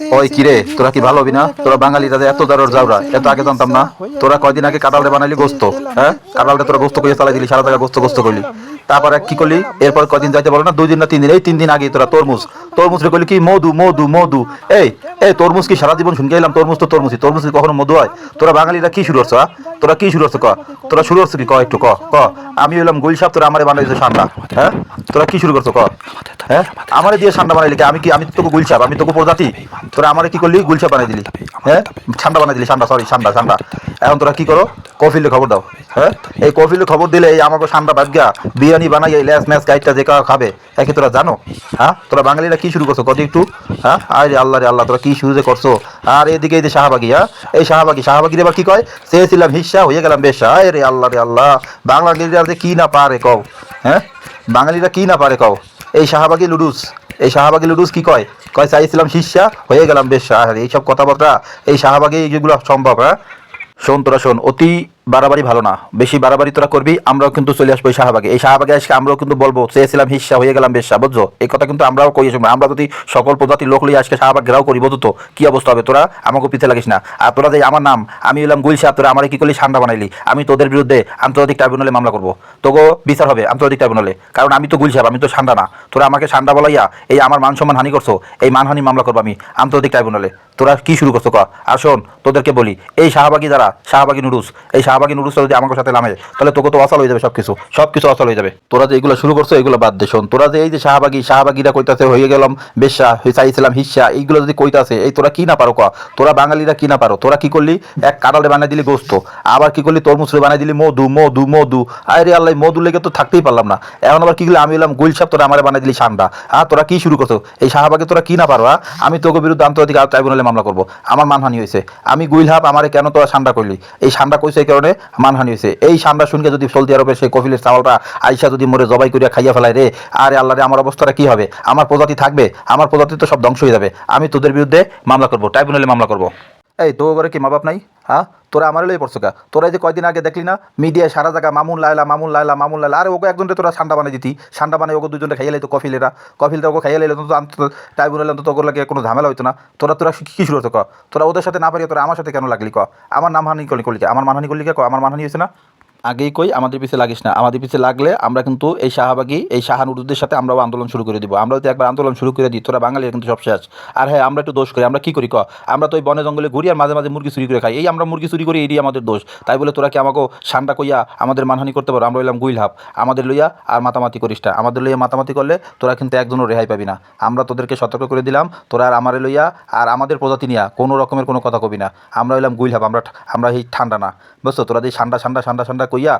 ওই কিরে, তোরা কি ভালো হবি না তোরা বাঙালি, তাদের এত দারোর যাওরা এত আগে জানতাম না? তোরা কয়দিন আগে কাঁঠালটা বানালি গোস্ত হ্যাঁ? কাটালটা তোরা গোস্ত করে চালাই দিলি, সারা টাকা গোস্ত গোস্ত করলি তারপরে কি করলি? এরপর কয়দিন যাইতে বলো না? দুই দিন না তিন দিন এই তিন দিন আগে তোরা তরমুজ। তরমুজ রে করলি কি? মধু মধু মধু। এই এই তরমুজ কি সারা জীবন শুনকে এলাম তরমুজ তো তরমুজই। তরমুজ কি কখনো মধু হয়? তোরা বাঙালিরা কি শুরু হ্যাঁ? তোরা কি শুরু করছ, ক? তোরা শুরু করছ কি? ক, একটু ক ক। আমি হইলাম গুল সাপ, তোরা আমারে বানাইছো সান্ডা হ্যাঁ? তোরা কি শুরু করছ, ক? হ্যাঁ? আমারে দিয়ে সান্ডা বানাইলি আমি কি, আমি তোকে গুলছাপ আমি তোকে প্রজাতি। তোরা আমারে কি করলি? গুল গুলছাপ বানাই দিলি হ্যাঁ? ঠান্ডা বানাই দিলি ঠান্ডা সরি ঠান্ডা ঠান্ডা এখন তোরা কি করো? কফিলে খবর দাও হ্যাঁ? এই কফিলে খবর দিলে এই আমাকে ঠান্ডা বাদ গা বিরিয়ানি বানাই ল্যাস ম্যাচ গাইডটা যে কাউ খাবে, একে তোরা জানো? হ্যাঁ? তোরা বাঙালিরা কি শুরু করছ? কত একটু? হ্যাঁ? আরে আল্লাহ রে, আল্লাহ, তোরা কি শুরু যে করছ? আর এদিকে এই যে শাহবাগি হ্যাঁ? এই শাহবাগি, শাহবাগির এবার কি কয়? চেয়েছিলাম হিসা হয়ে গেলাম বেশ। আয় রে আল্লাহ রে আল্লাহ। বাংলাদেশিরা যে কি না পারে কও? হ্যাঁ? বাঙালিরা কি না পারে কও? এই শাহবাগি লুডুস, এই শাহবাগি লুডুস কি কয়? কয় চাইছিলাম শিষ্যা হয়ে গেলাম বেশ। আরে এইসব কথাবার্তা এই শাহবাগি যেগুলো সম্ভব হ্যাঁ? শোন তোরা, শোন, অতি বাড়াবাড়ি ভালো না। বেশি বাড়াবাড়ি তোরা করবি, আমরাও কিন্তু চলে আসব এই শাহবাগে। এই শাহবাগে আজকে আমরাও কিন্তু বলব, চেয়েছিলাম হিসা, হয়ে গেলাম বেশা বুঝছ? এই কথা কিন্তু আমরাও কই আমরা যদি সকল প্রজাতির লোক লিয়ে আজকে শাহবাগ ঘেরাও করি তো? কি অবস্থা হবে তোরা? আমাকে পিছিয়ে লাগিস না। আর তোরা যে আমার নাম, আমি হলাম গুল সাহেব তোরা আমার কি করলি? ঠান্ডা বানাইলি। আমি তোদের বিরুদ্ধে আন্তর্জাতিক ট্রাইব্যুনালে মামলা করব। তোকে বিচার হবে আন্তর্জাতিক ট্রাইব্যুনালে। কারণ আমি তো গুল সাহেব আমি তো ঠান্ডা না। তোরা আমাকে ঠান্ডা বলাইয়া এই আমার মান সম্মান হানি করছ, এই মানহানি মামলা করব আমি আন্তর্জাতিক ট্রাইব্যুনালে। তোরা কি শুরু করছ ক? আর শোন, তোদেরকে বলি, এই শাহবাগি যারা, শাহবাগি নুডুস এই শাহবাগি নুডুসটা যদি আমার সাথে নামে, তাহলে তোকে তো অসল হয়ে যাবে সবকিছু। সবকিছু অসল হয়ে যাবে। তোরা যে এগুলো শুরু করছ, এগুলো বাদ দে তোরা যে এই যে শাহবাগি, শাহবাগিরা কইতাছে হয়ে গেলাম বেশা চাইছিলাম হিসা, এইগুলো যদি কইতাছে, এই তোরা কি না পারো ক? তোরা বাঙালিরা কি না পারো? তোরা কি করলি? এক কাঁঠালে বানাই দিলি গোস্ত, আবার কি করলি? তরমুজ রে বানাই দিলি মধু মধু মধু। আরে আল্লাহ মধু লেগে তো থাকতেই পারলাম না। এখন আবার কি করলি? আমি এলাম গুল সাপ তোরা আমার বানাই দিলি সান্ডা। হ্যাঁ তোরা কি শুরু করছ? এই শাহবাগে তোরা কি না পারো হ্যাঁ? আমি তোকে বিরুদ্ধে আন্তর্জাতিক ট্রাইব্যুনালে মামলা করব। আমার মানহানি হয়েছে আমি গুইল হাপ আমারে কেন তোরা সান্ডা করলি? এই সান্ডা কইছে এই কারণে মানহানি হয়েছে। এই সান্ডা শুনকে যদি সৌদি আরবের সেই কফিলের চাওয়ালটা আইসা যদি মরে জবাই করিয়া খাইয়া ফেলায় রে, আরে আল্লাহ রে, আমার অবস্থাটা কি হবে? আমার প্রজাতি থাকবে, আমার প্রজাতি তো সব ধ্বংস হয়ে যাবে। আমি তোদের বিরুদ্ধে মামলা করব, ট্রাইব্যুনালে মামলা করব। এই তো ঘরে কি মা বাপ নাই? হ্যাঁ? তোরা আমার লই পড়ছো কা? তোরা যে কয়দিন আগে দেখলি না, মিডিয়ায় সারা জায়গা মামুন লাইলা মামুন লাইলা মামুন লাইলা আরে ওকে একজনটা তোরা সান্ডা বানিয়ে দিতি। সান্ডা বানিয়ে ওকে দুজনটা খাইয়ে লাইতো কফিলেরা। কফিলটা ওকে খাইয়ে লাইলো তো ট্রাইব্যুনাল অন্তত ওগুলো লাগে কোনো ঝামেলা হইতো না। তোরা তোরা কি শুরু হতো ক? তোরা ওদের সাথে না পারি তোরা আমার সাথে কেন লাগলি ক? আমার নাম হানি করলি করলি আমার মানহানি করলি ক আমার মানহানি হয়েছে না? আগেই কই, আমাদের পিছিয়ে লাগিস না। আমাদের পিছিয়ে লাগলে আমরা কিন্তু এই শাহবাগী, এই শাহানুরুদের সাথে আমরাও আন্দোলন শুরু করে দিব। আমরা যদি একবার আন্দোলন শুরু করে দিই। তোরা বাঙালি কিন্তু সব শেষ। আর হ্যাঁ আমরা একটু দোষ করি। আমরা কি করি, ক? আমরা তো ওই বনে জঙ্গলে ঘুরি আর মাঝে মাঝে মুরগি চুরি করে খাই। এই আমরা মুরগি চুরি করি এটাই আমাদের দোষ। তাই বলে তোরা কি আমাকে সান্ডা কইয়া আমাদের মানহানি করতে পারো? আমরা হইলাম গুইল হাফ আমাদের লইয়া আর মাতামাতি করিস না। আমাদের লইয়া মাতামাতি করলে তোরা কিন্তু একজনও রেহাই পাবি না। আমরা তোদেরকে সতর্ক করে দিলাম। তোরা আর আমারে লইয়া আর আমাদের প্রজাতি নিয়া কোনো রকমের কোনো কথা কবি না। আমরা হইলাম গুইল হাফ আমরা আমরা এই ঠান্ডা না। বুঝছ? তোরা যে ঠান্ডা ঠান্ডা ঠান্ডা ঠান্ডা কইয়া